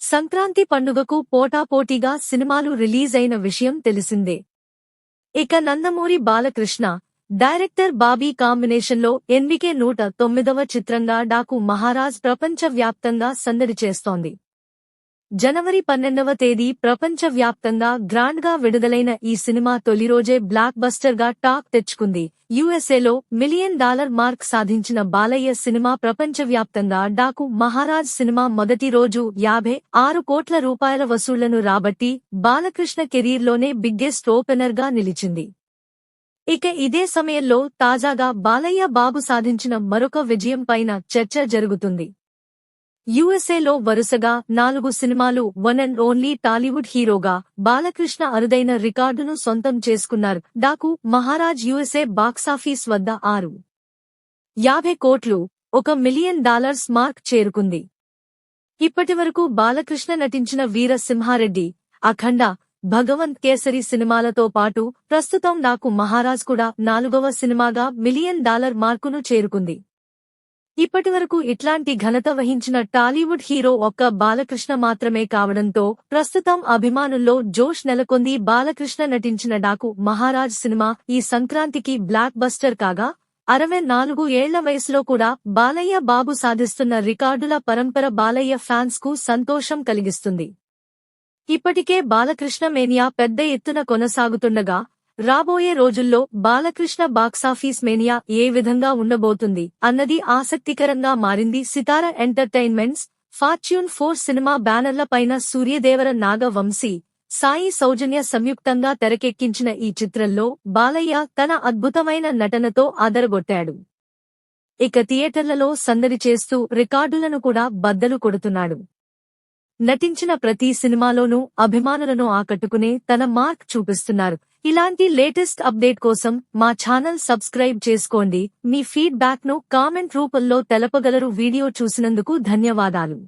సంక్రాంతి పండుగకు పోటాపోటీగా సినిమాలు రిలీజ్ అయిన విషయం తెలిసిందే. ఇక నందమూరి బాలకృష్ణ డైరెక్టర్ బాబీ కాంబినేషన్లో ఎన్వికే నూట తొమ్మిదవ చిత్రంగా డాకు మహారాజ్ ప్రపంచవ్యాప్తంగా సందడి చేస్తోంది. జనవరి పన్నెండవ తేదీ ప్రపంచవ్యాప్తంగా గ్రాండ్గా విడుదలైన ఈ సినిమా తొలి రోజే బ్లాక్ బస్టర్గా టాక్ తెచ్చుకుంది. యుఎస్ఏలో మిలియన్ డాలర్ మార్క్ సాధించిన బాలయ్య సినిమా ప్రపంచవ్యాప్తంగా డాకు మహారాజ్ సినిమా మొదటి రోజు యాభై ఆరు కోట్ల రూపాయల వసూళ్ళను రాబట్టి బాలకృష్ణ కెరీర్లోనే బిగ్గెస్ట్ ఓపెనర్గా నిలిచింది. ఇక ఇదే సమయంలో తాజాగా బాలయ్య బాబు సాధించిన మరొక విజయం పైన చర్చ జరుగుతుంది. యుఎస్ఏలో వరుసగా నాలుగు సినిమాలు వన్ అండ్ ఓన్లీ టాలీవుడ్ హీరోగా బాలకృష్ణ అరుదైన రికార్డును సొంతం చేసుకున్నారు. డాకు మహారాజ్ యుఎస్ఏ బాక్సాఫీస్ వద్ద ఆరు యాభై కోట్లు ఒక మిలియన్ డాలర్స్ మార్క్ చేరుకుంది. ఇప్పటివరకు బాలకృష్ణ నటించిన వీర సింహారెడ్డి అఖండ భగవంత్ కేసరి సినిమాలతో పాటు ప్రస్తుతం నాకు మహారాజ్ కూడా నాలుగవ సినిమాగా మిలియన్ డాలర్ మార్కును చేరుకుంది. ఇప్పటివరకు ఇట్లాంటి ఘనత వహించిన టాలీవుడ్ హీరో ఒక్క బాలకృష్ణ మాత్రమే కావడంతో ప్రస్తుతం అభిమానుల్లో జోష్ నెలకొంది బాలకృష్ణ నటించిన డాకు మహారాజ్ సినిమా ఈ సంక్రాంతికి బ్లాక్ బస్టర్ కాగా అరవై నాలుగు ఏళ్ళ వయసులో కూడా బాలయ్య బాబు సాధిస్తున్న రికార్డుల పరంపర బాలయ్య ఫ్యాన్స్కు సంతోషం కలిగిస్తుంది. ఇప్పటికే బాలకృష్ణ మేనియా పెద్ద ఎత్తున కొనసాగుతుండగా రాబోయే రోజుల్లో బాలకృష్ణ బాక్సాఫీస్ మేనియా ఏ విధంగా ఉండబోతుంది అన్నది ఆసక్తికరంగా మారింది. Sithara entertainments fortune four cinema బ్యానర్ల పైన సూర్యదేవర నాగవంశీ సాయి సౌజన్య సంయుక్తంగా తెరకెక్కించిన ఈ చిత్రంలో బాలయ్య తన అద్భుతమైన నటనతో అదరగొట్టాడు. ఇక థియేటర్లలో సందడి చేస్తూ రికార్డులను కూడా బద్దలు కొడుతున్నాడు. నటించిన ప్రతి సినిమాలోనూ అభిమానులను ఆకట్టుకునే తన మార్క్ చూపిస్తున్నారు. ఇలాంటి లేటెస్ట్ అప్డేట్ కోసం మా ఛానల్ సబ్స్క్రైబ్ చేసుకోండి. మీ ఫీడ్బ్యాక్ను కామెంట్ రూపంలో తెలపగలరు. వీడియో చూసినందుకు ధన్యవాదాలు.